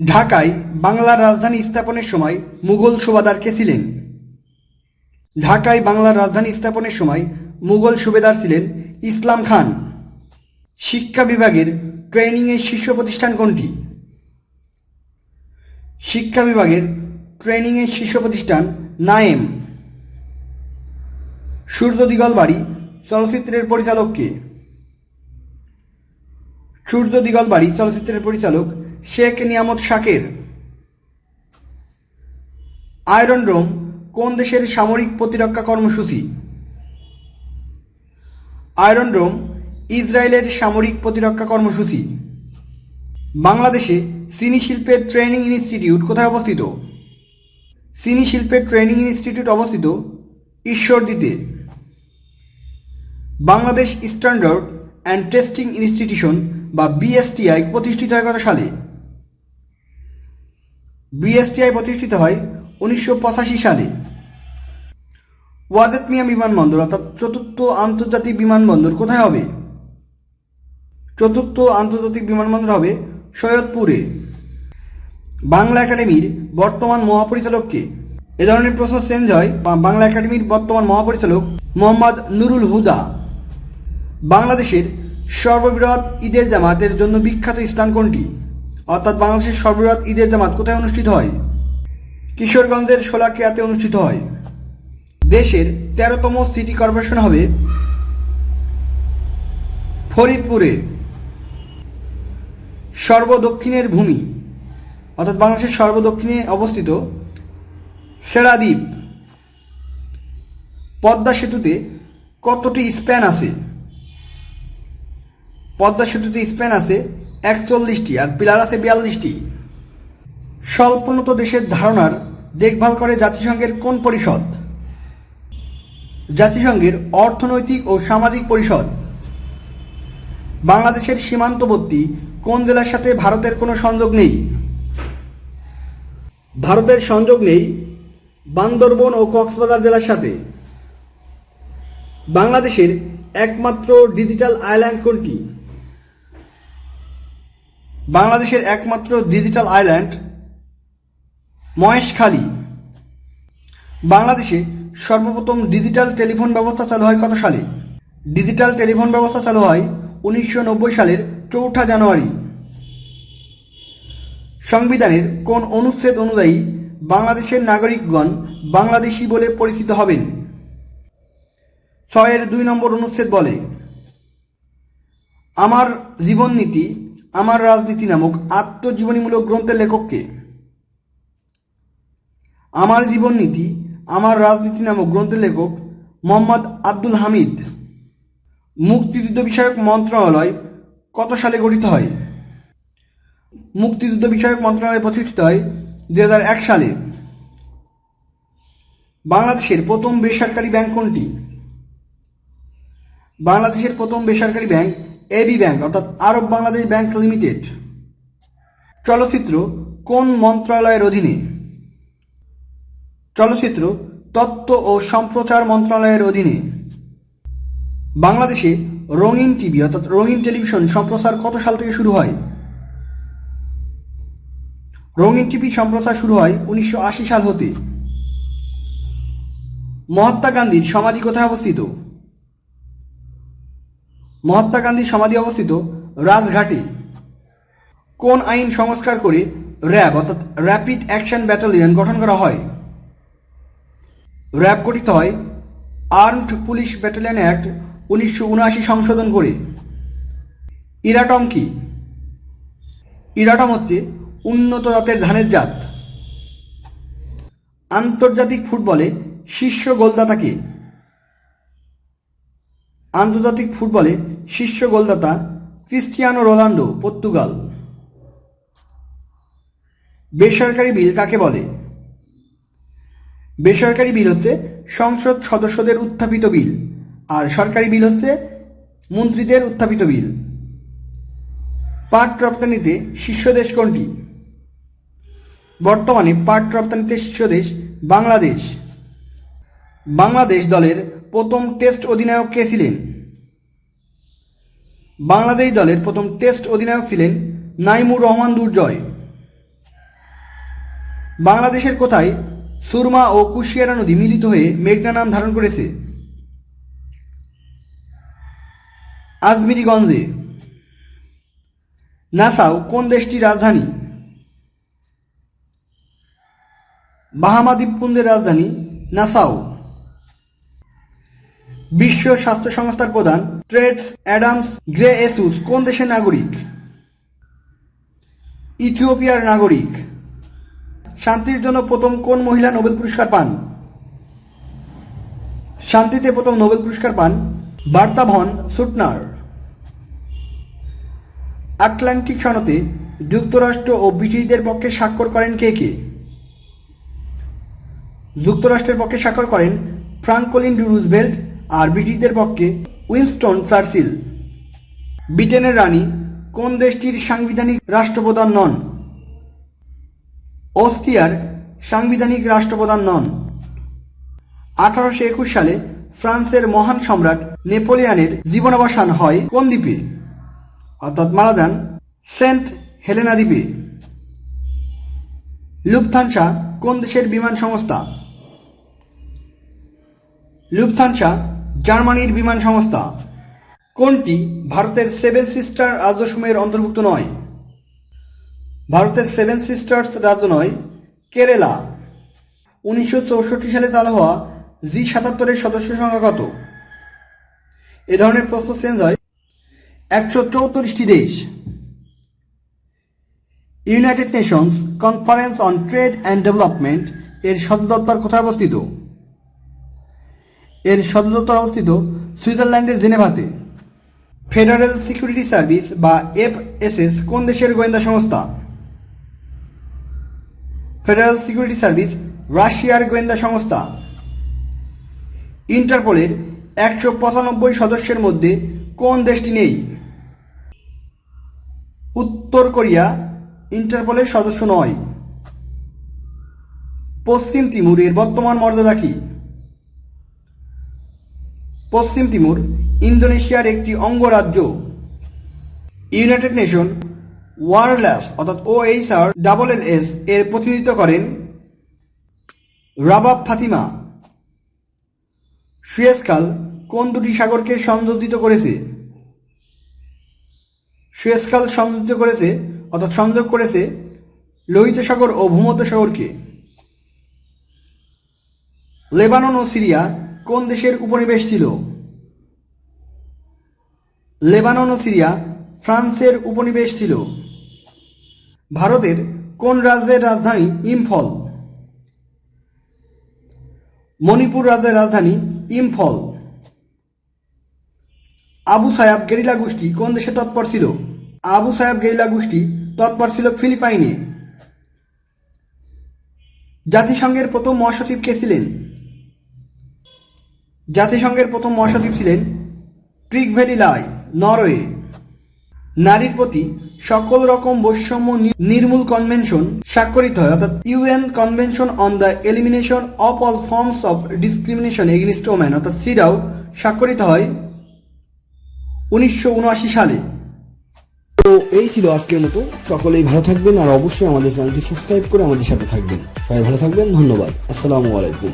ঢাকায় বাংলার রাজধানী স্থাপনের সময় মুঘল সুবাদার কে ছিলেন? ঢাকায় বাংলার রাজধানী স্থাপনের সময় মুঘল সুবেদার ছিলেন ইসলাম খান। শিক্ষা বিভাগের ট্রেনিংয়ের শীর্ষ প্রতিষ্ঠান কোনটি? শিক্ষা বিভাগের ট্রেনিংয়ের শীর্ষ প্রতিষ্ঠান নায়েম। সূর্য দিগল বাড়ি চলচ্চিত্রের পরিচালক কে? সূর্য দিগল বাড়ি চলচ্চিত্রের পরিচালক শেখ নিয়ামত শাকের। আয়রন ডোম কোন দেশের সামরিক প্রতিরক্ষা কর্মসূচি? আয়রন ডোম ইসরায়েলের সামরিক প্রতিরক্ষা কর্মসূচি। বাংলাদেশে চিনি শিল্পের ট্রেনিং ইনস্টিটিউট কোথায় অবস্থিত? চিনি শিল্পের ট্রেনিং ইনস্টিটিউট অবস্থিত ঈশ্বরদীতে। Bangladesh standard and testing institution বা বিএসটিআই প্রতিষ্ঠিত হয় কত সালে। বিএসটিআই প্রতিষ্ঠিত হয় উনিশশো পঁচাশি সালে। ওয়াজেদ মিয়া বিমানবন্দর অর্থাৎ চতুর্থ আন্তর্জাতিক বিমানবন্দর কোথায় হবে? চতুর্থ আন্তর্জাতিক বিমানবন্দর হবে সৈয়দপুরে। বাংলা একাডেমির বর্তমান মহাপরিচালক কে এ ধরনের প্রশ্ন চেঞ্জ হয় বাংলা একাডেমির বর্তমান মহাপরিচালক মোহাম্মদ নুরুল হুদা। বাংলাদেশের সর্ববৃহৎ ঈদের জামাতের জন্য বিখ্যাত স্থান কোনটি? অর্থাৎ বাংলাদেশের সর্ববৃহৎ ঈদের জামাত কোথায় অনুষ্ঠিত হয়? কিশোরগঞ্জের শোলাকিয়াতে অনুষ্ঠিত হয়। দেশের তেরোতম সিটি কর্পোরেশন হবে ফরিদপুরে। সর্বদক্ষিণের ভূমি, অর্থাৎ বাংলাদেশের সর্বদক্ষিণে অবস্থিত সেরাদ্বীপ। পদ্মা সেতুতে কতটি স্প্যান আছে? পদ্মা সেতুতে স্প্যান আছে একচল্লিশটি আর পিলার আছে বিয়াল্লিশটি। স্বল্পোন্নত দেশের ধারণার দেখভাল করে জাতিসংঘের কোন পরিষদ? জাতিসংঘের অর্থনৈতিক ও সামাজিক পরিষদ। বাংলাদেশের সীমান্তবর্তী কোন জেলার সাথে ভারতের কোনো সংযোগ নেই? ভারতের সংযোগ নেই বান্দরবন ও কক্সবাজার জেলার সাথে। বাংলাদেশের একমাত্র ডিজিটাল আইল্যান্ড কোনটি? বাংলাদেশের একমাত্র ডিজিটাল আইল্যান্ড, মহেশখালী। বাংলাদেশে সর্বপ্রথম ডিজিটাল টেলিফোন ব্যবস্থা চালু হয় কত সালে? ডিজিটাল টেলিফোন ব্যবস্থা চালু হয় উনিশশো নব্বই সালের চৌঠা জানুয়ারি। সংবিধানের কোন অনুচ্ছেদ অনুযায়ী বাংলাদেশের নাগরিকগণ বাংলাদেশি বলে পরিচিত হবেন? ছয়ের দুই নম্বর অনুচ্ছেদ বলে, আমার জীবননীতি আমার রাজনীতি নামক আত্মজীবনীমূলক গ্রন্থের লেখককে। আমার জীবন নীতি আমার রাজনীতি নামক গ্রন্থের লেখক মোহাম্মদ আব্দুল হামিদ। মুক্তিযুদ্ধ বিষয়ক মন্ত্রণালয় কত সালে গঠিত হয়? মুক্তিযুদ্ধ বিষয়ক মন্ত্রণালয় প্রতিষ্ঠিত হয় দু সালে। বাংলাদেশের প্রথম বেসরকারি ব্যাংক কোনটি? বাংলাদেশের প্রথম বেসরকারি ব্যাংক এবি ব্যাংক অর্থাৎ আরব বাংলাদেশ ব্যাংক লিমিটেড। চলচ্চিত্র কোন মন্ত্রণালয়ের অধীনে? চলচ্চিত্র তত্ত্ব ও সম্প্রচার মন্ত্রণালয়ের অধীনে। বাংলাদেশে রঙিন টিভি, অর্থাৎ রঙিন টেলিভিশন সম্প্রচার কত সাল থেকে শুরু হয়? রঙিন টিভি সম্প্রচার শুরু হয় উনিশশো আশি সাল হতে। মহাত্মা গান্ধীর সমাধি কোথায় অবস্থিত। মহাত্মা গান্ধীর সমাধি অবস্থিত রাজঘাটে। কোন আইন সংস্কার করে র্যাব, অর্থাৎ র্যাপিড অ্যাকশন ব্যাটালিয়ন গঠন করা হয়? র্যাব গঠিত হয় আর্মড পুলিশ ব্যাটালিয়ন অ্যাক্ট উনিশশো উনআশি সংশোধন করে। ইরাটম কি? ইরাটম হচ্ছে উন্নত জাতের ধানের জাত। আন্তর্জাতিক ফুটবলে শীর্ষ গোলদাতাকে। আন্তর্জাতিক ফুটবলে শীর্ষ গোলদাতা ক্রিস্টিয়ানো রোনাল্ডো, পর্তুগাল। বেসরকারি বিল কাকে বলে? বেসরকারি বিল হচ্ছে সংসদ সদস্যদের উত্থাপিত বিল, আর সরকারি বিল হচ্ছে মন্ত্রীদের উত্থাপিত বিল। পাট রপ্তানিতে শীর্ষ দেশ কোনটি? বর্তমানে পাট রপ্তানিতে শীর্ষ দেশ বাংলাদেশ। বাংলাদেশ দলের প্রথম টেস্ট অধিনায়ক কে ছিলেন? বাংলাদেশ দলের প্রথম টেস্ট অধিনায়ক ছিলেন নাইমুর রহমান দুর্জয়। বাংলাদেশের কোথায় সুরমা ও কুশিয়ারা নদী মিলিত হয়ে মেঘনা নাম ধারণ করেছে? আজমিরিগঞ্জে। নাসাও কোন দেশটির রাজধানী? বাহামা দ্বীপপুঞ্জের রাজধানী নাসাও। বিশ্ব স্বাস্থ্য সংস্থার প্রধান ট্রেডস অ্যাডামস গ্রে এসুস কোন দেশের নাগরিক? ইথিওপিয়ার নাগরিক। শান্তির জন্য প্রথম কোন মহিলা নোবেল পুরস্কার পান? শান্তিতে প্রথম নোবেল পুরস্কার পান বার্তা ভন সুটনার। আটলান্টিক সনদে যুক্তরাষ্ট্র ও ব্রিটিশদের পক্ষে স্বাক্ষর করেন কে কে? যুক্তরাষ্ট্রের পক্ষে স্বাক্ষর করেন ফ্রাঙ্কলিন ডি রুজভেল্ট আর ব্রিটিশদের পক্ষে উইনস্টন চার্চিল। ব্রিটেনের রানী কোন দেশটির সাংবিধানিক রাষ্ট্রপ্রধান নন? অস্ট্রিয়ার সাংবিধানিক রাষ্ট্রপ্রধান নন। আঠারোশো একুশ সালে ফ্রান্সের মহান সম্রাট নেপোলিয়ানের জীবনাবসান হয় কোন দ্বীপে? অর্থাৎ মারা যান সেন্ট হেলেনা দ্বীপে। লুপথানসা কোন দেশের বিমান সংস্থা? লুপথানসা জার্মানির বিমান সংস্থা। কোনটি ভারতের সেভেন সিস্টার রাজ্যসমূহের অন্তর্ভুক্ত নয়? ভারতের সেভেন সিস্টার্স রাজ্য নয়, কেরালা। উনিশশো চৌষট্টি সালে চালু হওয়া জি সাতাত্তরের সদস্য সংখ্যা কত? এ ধরনের প্রশ্ন চেঞ্জ হয়। একশো চৌত্রিশটি দেশ। United Nations Conference on Trade and Development এর সদর দপ্তর কোথায় অবস্থিত? এর সদর দপ্তর অবস্থিত সুইজারল্যান্ডের জেনেভাতে। ফেডারেল সিকিউরিটি সার্ভিস বা এফএসএস কোন দেশের গোয়েন্দা সংস্থা? ফেডারেল সিকিউরিটি সার্ভিস রাশিয়ার গোয়েন্দা সংস্থা। ইন্টারপোলের একশো পঁচানব্বই সদস্যের মধ্যে কোন দেশটি নেই? উত্তর কোরিয়া ইন্টারপোলের সদস্য নয়। পশ্চিম তিমুরের বর্তমান মর্যাদা কি? পশ্চিম তিমুর, ইন্দোনেশিয়ার একটি অঙ্গরাজ্য। ইউনাইটেড নেশন ওয়ারলেস, অর্থাৎ ওএইচআর ডাবল এল এস, এর প্রতিনিধিত্ব করেন রাবাব ফাতিমা। সুয়েজকাল কোন দুটি সাগরকে সংযোজিত করেছে? সুয়েজকাল সংযোজিত করেছে, অর্থাৎ সংযোগ করেছে লোহিত সাগর ও ভূমধ্য সাগরকে লেবানন ও সিরিয়া কোন দেশের উপনিবেশ ছিল? লেবানন ও সিরিয়া, ফ্রান্সের উপনিবেশ ছিল। ভারতের কোন রাজ্যের রাজধানী ইম্ফল? মণিপুর রাজ্যের রাজধানী ইম্ফল। আবু সায়াব গেরিলা গোষ্ঠী কোন দেশে তৎপর ছিল? আবু সায়াব গেরিলা গোষ্ঠী তৎপর ছিল ফিলিপাইনে। জাতিসংঘের প্রথম মহাসচিব কে ছিলেন? জাতিসংঘের প্রথম মহাসচিব ছিলেন ট্রিকভ্যালি লাই, নরওয়ে। নারীর প্রতি সকল রকম বৈষম্য নির্মূল কনভেনশন স্বাক্ষরিত হয়, অর্থাৎ UN convention on the elimination of all forms of discrimination against woman, অর্থাৎ সিডাও, স্বাক্ষরিত হয় উনিশশো উনআশি সালে। তো এই ছিল আজকের মতো। সকলেই ভালো থাকবেন আর অবশ্যই আমাদের চ্যানেলটি সাবস্ক্রাইব করে আমাদের সাথে থাকবেন। সবাই ভালো থাকবেন, ধন্যবাদ। আসসালামু আলাইকুম।